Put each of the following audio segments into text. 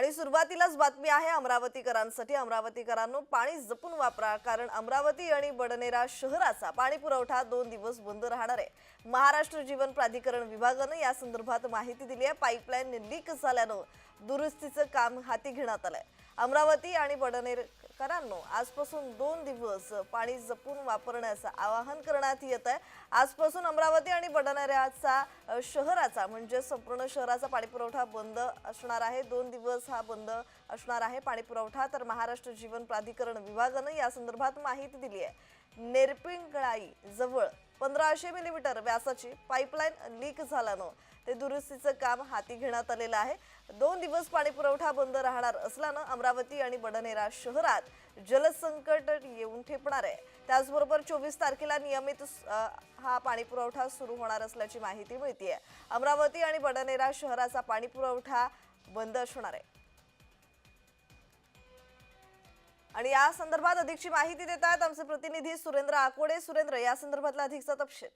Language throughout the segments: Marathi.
आणि सुरुवातीलाच बातमी आहे अमरावतीकरांसाठी. अमरावतीकरांनो पाणी जपून वापरा कारण अमरावती आणि बडनेरा शहराचा पाणी पुरवठा दोन दिवस बंद राहणार आहे. महाराष्ट्र जीवन प्राधिकरण विभागानं या संदर्भात माहिती दिली आहे. पाईपलाईन लीक झाल्यानं दुरुस्तीचं काम हाती घेण्यात आलंय. अमरावती आणि बडनेर शेतकऱ्यांनो आजपासून दोन दिवस पाणी जपून वापरण्याचं आवाहन करण्यात येत आहे. आजपासून अमरावती आणि बडनेराचा शहराचा म्हणजे संपूर्ण शहराचा पाणी पुरवठा बंद असणार आहे. दोन दिवस हा बंद असणार आहे पाणी पुरवठा तर महाराष्ट्र जीवन प्राधिकरण विभागानं या संदर्भात माहिती दिली आहे. नेरपिंगळाई जवळ पंधराशे मिलीमीटर व्यासाची पाईपलाईन लीक झाल्यानं ते दुरुस्तीचं काम हाती घेण्यात आलेलं आहे. दोन दिवस पाणी पुरवठा बंद राहणार असल्यानं अमरावती आणि बडनेरा शहरात जलसंकट येऊन ठेपणार आहे. त्याचबरोबर चोवीस तारखेला नियमित हा पाणी पुरवठा सुरू होणार असल्याची माहिती मिळते अमरावती आणि बडनेरा शहराचा पाणी पुरवठा बंद असणार आहे. आणि या संदर्भात अधिकची माहिती देत आहेत आमचे प्रतिनिधी सुरेंद्र आकोडे. सुरेंद्र या संदर्भातला अधिकचा तपशील.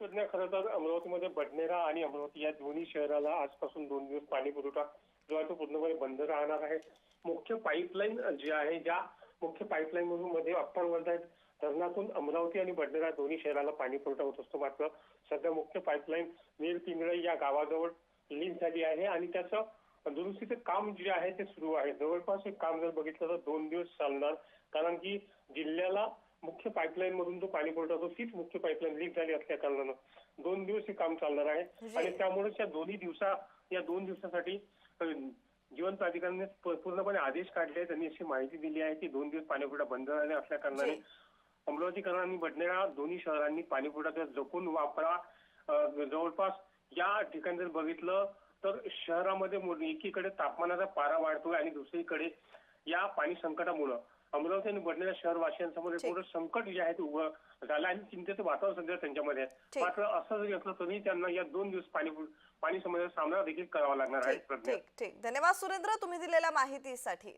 तज्ञ खरं तर अमरावतीमध्ये बडनेरा आणि अमरावती या दोन्ही शहराला आजपासून दोन दिवस पाणी पुरवठा जो आहे तो पूर्णपणे बंद राहणार आहे. मुख्य पाईपलाईन जी आहे ज्या मुख्य पाईपलाईन मध्ये अप्पर वर्धा धरणातून अमरावती आणि बडनेरा दोन्ही शहराला पाणी पुरवठा होत असतो मात्र सध्या मुख्य पाईपलाईन नीर पिंगळे या गावाजवळ लीक झाली आहे आणि त्याचं दुरुस्तीचं काम जे आहे ते सुरू आहे जवळपास हे काम जर बघितलं तर दोन दिवस चालणार कारण की जिल्ह्याला मुख्य पाईपलाईन मधून जो पाणी पुरवठा होतो तीच मुख्य पाईपलाईन लीक झाली असल्या कारणानं दोन दिवस हे काम चालणार आहे जी. आणि त्यामुळेच या दोन्ही दिवसा या दोन दिवसासाठी जीवन प्राधिकरणाने पूर्णपणे आदेश काढले त्यांनी अशी माहिती दिली आहे की दोन दिवस पाणी पुरवठा बंद राहणे असल्या कारणाने जी. अमरावतीकरण आणि बडनेरा दोन्ही शहरांनी पाणी पुरवठा जपून वापरा जवळपास या ठिकाणी जर बघितलं तर शहरामध्ये एकीकडे तापमानाचा पारा वाढतोय आणि दुसरीकडे या पाणी संकटामुळं अमरावती आणि बडनेरा शहरवासियांसमोर एक. मोठं संकट जे आहे ते उभं झालं आणि चिंतेचं वातावरण सध्या त्यांच्यामध्ये आहे. मात्र असं जरी असलं तरी त्यांना या दोन दिवस पाणी पाणी समस्याचा सामना देखील करावा लागणार आहे ठीक. धन्यवाद सुरेंद्र तुम्ही दिलेल्या माहितीसाठी.